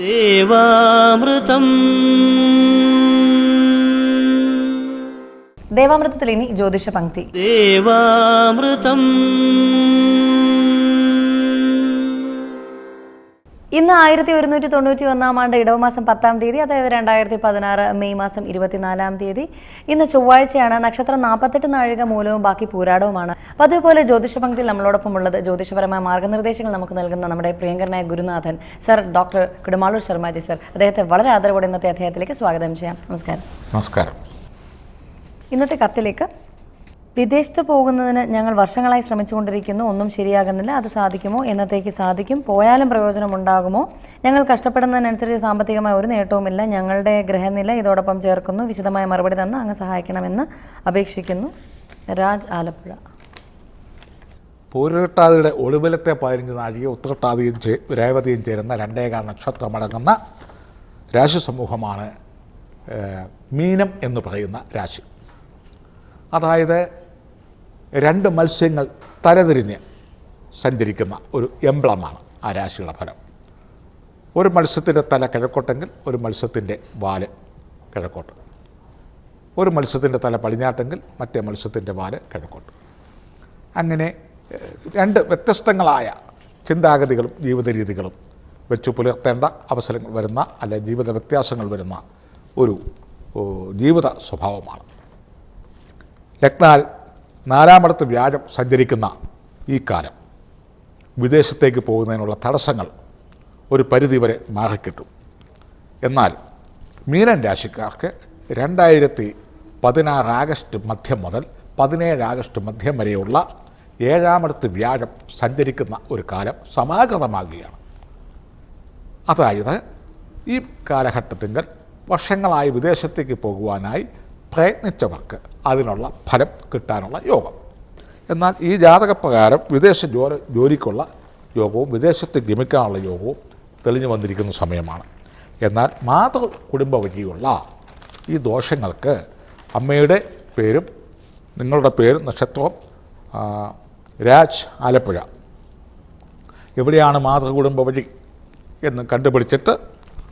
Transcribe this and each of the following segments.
ദേവാമൃതം. ദേവാമൃതത്തിൽ ഇനി ജ്യോതിഷ പങ്ക്തി ദേവാമൃതം. ഇന്ന് ആയിരത്തി ഒരുന്നൂറ്റി തൊണ്ണൂറ്റി ഒന്നാം ആണ്ട് ഇടവമാസം പത്താം തീയതി അതായത് രണ്ടായിരത്തി പതിനാറ് മെയ് മാസം ഇരുപത്തിനാലാം തീയതി. ഇന്ന് ചൊവ്വാഴ്ചയാണ് നക്ഷത്രം നാൽപ്പത്തെട്ട് നാഴിക മൂലവും ബാക്കി പൂരാടവുമാണ്. ജ്യോതിഷ പങ്ക്തിയിൽ നമ്മളോടൊപ്പം ഉള്ളത് ജ്യോതിഷപരമായ മാർഗനിർദ്ദേശങ്ങൾ നമുക്ക് നൽകുന്ന നമ്മുടെ പ്രിയങ്കരനായ ഗുരുനാഥൻ sir doctor Kudumaloor Sharmaji sir. അദ്ദേഹത്തെ വളരെ ആദരവോടെ ഇന്നത്തെ അദ്ദേഹത്തിലേക്ക് സ്വാഗതം ചെയ്യാം. നമസ്കാരം. നമസ്കാരം. ഇന്നത്തെ കത്തിലേക്ക് വിദേശത്ത് പോകുന്നതിന് ഞങ്ങൾ വർഷങ്ങളായി ശ്രമിച്ചുകൊണ്ടിരിക്കുന്നു. ഒന്നും ശരിയാകുന്നില്ല. അത് സാധിക്കുമോ? എന്നത്തേക്ക് സാധിക്കും. പോയാലും പ്രയോജനം ഉണ്ടാകുമോ? ഞങ്ങൾ കഷ്ടപ്പെടുന്നതിനനുസരിച്ച് സാമ്പത്തികമായ ഒരു നേട്ടവുമില്ല. ഞങ്ങളുടെ ഗ്രഹനില ഇതോടൊപ്പം ചേർക്കുന്നു. വിശദമായ മറുപടി തന്ന് അങ്ങ് സഹായിക്കണമെന്ന് അപേക്ഷിക്കുന്നു. രാജ് ആലപ്പുഴ. പൂരട്ടാതിയുടെ ഒളിവിലത്തെ പതിനഞ്ച് നാഴിക ഉത്രട്ടാതിയും ചേ രേവതിയും ചേരുന്ന രണ്ടേകാൽ നക്ഷത്രമടങ്ങുന്ന രാശി സമൂഹമാണ് മീനം എന്ന് പറയുന്ന രാശി. അതായത് രണ്ട് മത്സ്യങ്ങൾ തരതിരിഞ്ഞ് സഞ്ചരിക്കുന്ന ഒരു എംബ്ലമാണ് ആ രാശിയുടെ ഫലം. ഒരു മത്സ്യത്തിന്റെ തല കിഴക്കോട്ടെങ്കിൽ ഒരു മത്സ്യത്തിന്റെ വാൽ കിഴക്കോട്ട്. ഒരു മത്സ്യത്തിന്റെ തല പടിഞ്ഞാട്ടെങ്കിൽ മറ്റേ മത്സ്യത്തിന്റെ വാൽ കിഴക്കോട്ട്. അങ്ങനെ രണ്ട് വ്യത്യസ്തങ്ങളായ ചിന്താഗതികളും ജീവിത രീതികളും വെച്ച് പുലർത്തേണ്ട അവസരങ്ങൾ വരുന്ന അല്ലെ ജീവിത വ്യത്യാസങ്ങൾ വരുന്ന ഒരു ജീവിത സ്വഭാവമാണ്. ലഗ്നാൽ നാലാമടത്ത് വ്യാഴം സഞ്ചരിക്കുന്ന ഈ കാലം. വിദേശത്തേക്ക് പോകുന്നതിനുള്ള തടസ്സങ്ങൾ ഒരു പരിധിവരെ മാറിക്കിട്ടും. എന്നാൽ മീനൻ രാശിക്കാർക്ക് രണ്ടായിരത്തി പതിനാറ് ആഗസ്റ്റ് മധ്യം മുതൽ പതിനേഴ് ആഗസ്റ്റ് മധ്യം വരെയുള്ള ഏഴാമടത്ത് വ്യാഴം സഞ്ചരിക്കുന്ന ഒരു കാലം സമാഗതമാകുകയാണ്. അതായത് ഈ കാലഘട്ടത്തിങ്കൽ വർഷങ്ങളായി വിദേശത്തേക്ക് പോകുവാനായി പ്രയത്നിച്ചവർക്ക് അതിനുള്ള ഫലം കിട്ടാനുള്ള യോഗം. എന്നാൽ ഈ ജാതകപ്രകാരം വിദേശ ജോലി ജോലിക്കുള്ള യോഗവും വിദേശത്ത് ഗമിക്കാനുള്ള യോഗവും തെളിഞ്ഞു വന്നിരിക്കുന്ന സമയമാണ്. എന്നാൽ മാതൃ കുടുംബ വഴിയുള്ള ഈ ദോഷങ്ങൾക്ക് അമ്മയുടെ പേരും നിങ്ങളുടെ പേരും നക്ഷത്രവും രാജ് ആലപ്പുഴ. എവിടെയാണ് മാതൃകുടുംബ വഴി എന്ന് കണ്ടുപിടിച്ചിട്ട്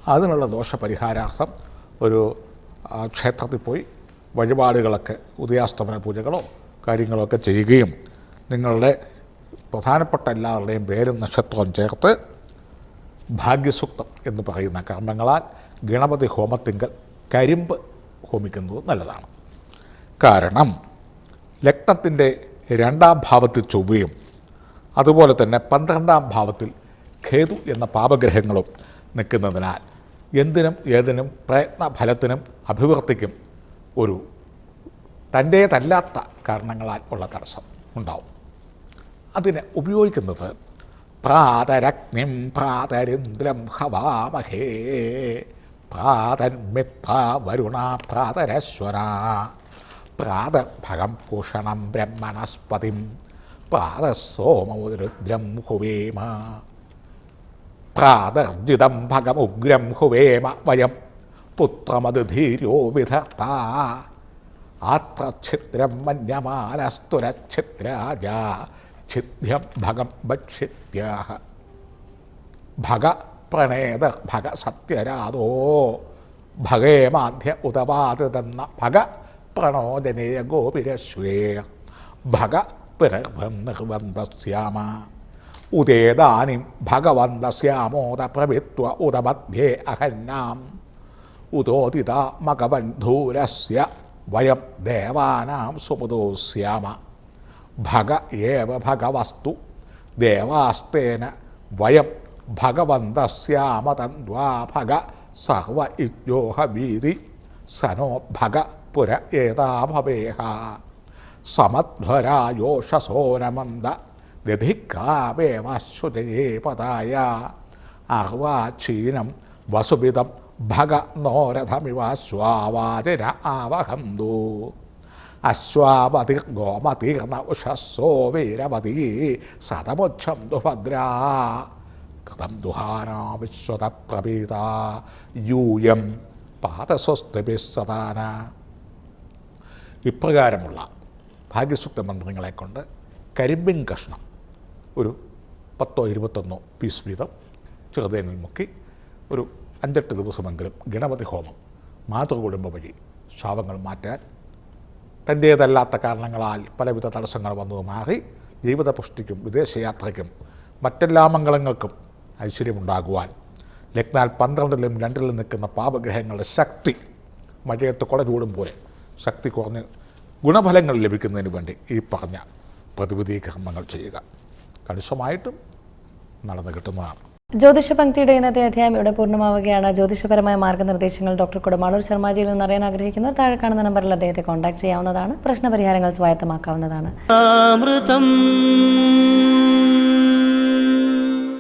അതിനുള്ള ദോഷപരിഹാരാർത്ഥം ഒരു ക്ഷേത്രത്തിൽ പോയി വഴിപാടുകളൊക്കെ ഉദയാസ്തമന പൂജകളോ കാര്യങ്ങളോ ഒക്കെ ചെയ്യുകയും നിങ്ങളുടെ പ്രധാനപ്പെട്ട എല്ലാവരുടെയും പേരും നക്ഷത്രവും ചേർത്ത് ഭാഗ്യസുക്തം എന്ന് പറയുന്ന കർമ്മങ്ങളാൽ ഗണപതി ഹോമത്തിങ്കൽ കരിമ്പ് ഹോമിക്കുന്നത് നല്ലതാണ്. കാരണം ലഗ്നത്തിന്റെ രണ്ടാം ഭാവത്തിൽ ചൊവ്വയും അതുപോലെ തന്നെ പന്ത്രണ്ടാം ഭാവത്തിൽ ഖേതു എന്ന പാപഗ്രഹങ്ങളും നിൽക്കുന്നതിനാൽ എന്തിനും ഏതിനും പ്രയത്ന ഫലത്തിനും അഭിവൃദ്ധിക്കും ഒരു തന്റേതല്ലാത്ത കാരണങ്ങളാൽ ഉള്ള തടസ്സം ഉണ്ടാവും. അതിനെ ഉപയോഗിക്കുന്നത് പ്രാതരഗ്നിം പ്രാതരിന്ദ്രം ഹവാമഹേ. പ്രാതന്മിത്ര വരുണ പ്രാതരശ്വര. പ്രാതഭഗം പൂഷണം ബ്രഹ്മണസ്പതിം. പ്രാതസോമരുദ്രം ഹുവേമ. പ്രാതർജിതം ഭഗമുഗ്രം ഹുവേമ വയം പുത്രമധീരോ വിധർത്ത ആത്രഛിദ്രം മന്യമാനസ്തുരഛിദ്രാജ. ഛിദ്യം ഭഗം ഭക്ഷിത്യാഹ. ഭഗ പ്രണേത ഭഗ സത്യരാതോ ഭഗേമാധ്യ തന്ന ഭഗ പ്രണോദനേയ ഗോപിരശ്വേ. ഭഗ പിറഭം നിർബന്ധസ്യാമ. ഉദേദാനിം ഭഗവന്തസ്യാമോദ പ്രവിത്വ ഉദമധ്യേ അഹന്നാം. ഉദോദിത മകവന്ധൂരസ്യ വയം ദേവാനാം സുമുദോസ്യാമ ഭഗ ഏവ ഭഗവസ്തു ദേവാസ്തേന വയം ഭഗവന്തസ്യാമ തന്വാ ഭഗ സഹവ ഇജ്ഞോഹ വീതി സനോ ഭഗ പുര ഏതാ ഭവേഹ. സമധ്വരായോഷസോനമന്ദ പതായ അഹ്വാ അർവാക്ഷീനം വസുവിധം ഭഗ നോരഥമിവ സ്വാവാതിര ആവഹന്തു അശ്വാവതി ഗോമതീർണ ഉഷസ്സോ വീരവതി സതമുച്ഛം ദുഭദ്രാ ദുഹാന വിശ്വത പ്രപീത യൂയം പാതസ്വസ്തി സദാന. ഇപ്രകാരമുള്ള ഭാഗ്യസുക്ത മന്ത്രങ്ങളെ കൊണ്ട് കരിമ്പിൻ കഷ്ണം ഒരു പത്തോ ഇരുപത്തൊന്നോ പീസ് വീതം ചെറുതേനിൽ മുക്കി ഒരു അഞ്ചെട്ട് ദിവസമെങ്കിലും ഗണപതി ഹോമം മാതൃകുടുംബ വഴി ശാപങ്ങൾ മാറ്റാൻ തന്റേതല്ലാത്ത കാരണങ്ങളാൽ പലവിധ തടസ്സങ്ങൾ വന്നു മാറി ജീവിത പുഷ്ടിക്കും വിദേശയാത്രയ്ക്കും മറ്റെല്ലാ മംഗളങ്ങൾക്കും ഐശ്വര്യമുണ്ടാകുവാൻ. ലഗ്നാൽ പന്ത്രണ്ടിലും രണ്ടിലും നിൽക്കുന്ന പാപഗ്രഹങ്ങളുടെ ശക്തി മഴയത്ത് കുട ചൂടും പോലെ ശക്തി കുറഞ്ഞ് ഗുണഫലങ്ങൾ ലഭിക്കുന്നതിന് വേണ്ടി ഈ പറഞ്ഞ പ്രതിവിധി കർമ്മങ്ങൾ ചെയ്യുക. കണിശമായിട്ടും നടന്നു കിട്ടുന്നതാണ്. ജ്യോതിഷ പങ്ക്തിയുടെ ഇന്നത്തെ അധ്യായം ഇവിടെ പൂർണമാവുകയാണ്. ജ്യോതിഷപരമായ മാർഗനിർദ്ദേശങ്ങൾ ഡോക്ടർ കുടമാളൂർ ശർമാജിയിൽ നിന്ന് അറിയാൻ ആഗ്രഹിക്കുന്നവർ താഴെ കാണുന്ന നമ്പറിൽ അദ്ദേഹത്തെ കോൺടാക്ട് ചെയ്യാവുന്നതാണ്. പ്രശ്നപരിഹാരങ്ങൾ സ്വായത്തമാക്കാവുന്നതാണ്.